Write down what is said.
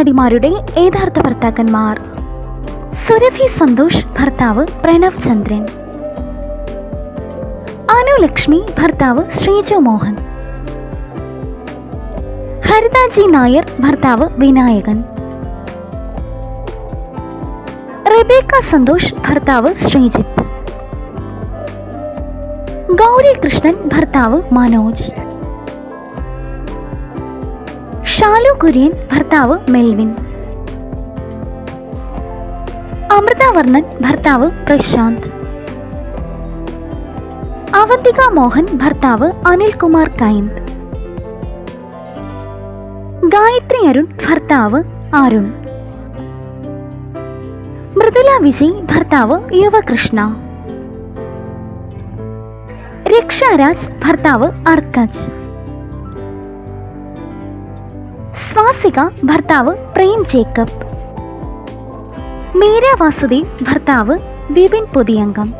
നടിമാരുടെ യഥാർത്ഥ ഭർത്താക്കന്മാർ. സുരഭി സന്തോഷ് ഭർത്താവ് പ്രണവ് ചന്ദ്രൻ. അനുലക്ഷ്മി ഭർത്താവ് ശ്രീജു മോഹൻ. ഹരിതാജി നായർ ഭർത്താവ് വിനായകൻ. റെബേക്ക സന്തോഷ് ഭർത്താവ് ശ്രീജിത്ത്. ഗൗരി കൃഷ്ണൻ ഭർത്താവ് മനോജ്. ഷാലു കുര്യൻ ഭർത്താവ് മെൽവിൻ. അമൃത വർണൻ ഭർത്താവ് പ്രശാന്ത്. അവന്തിക മോഹൻ ഭർത്താവ് അനിൽകുമാർ കൈന്ദ് ഗായത്രി അരുൺ ഭർത്താവ് അരുൺ. മൃദുല വിജയ് ഭർത്താവ് യുവകൃഷ്ണ. രക്ഷാരാജ് ഭർത്താവ് അർക്കജ്. സ്വാസിക ഭർത്താവ് പ്രേം ജേക്കബ്. മീര വാസുദേവ് ഭർത്താവ് വിപിൻ പുതിയംഗം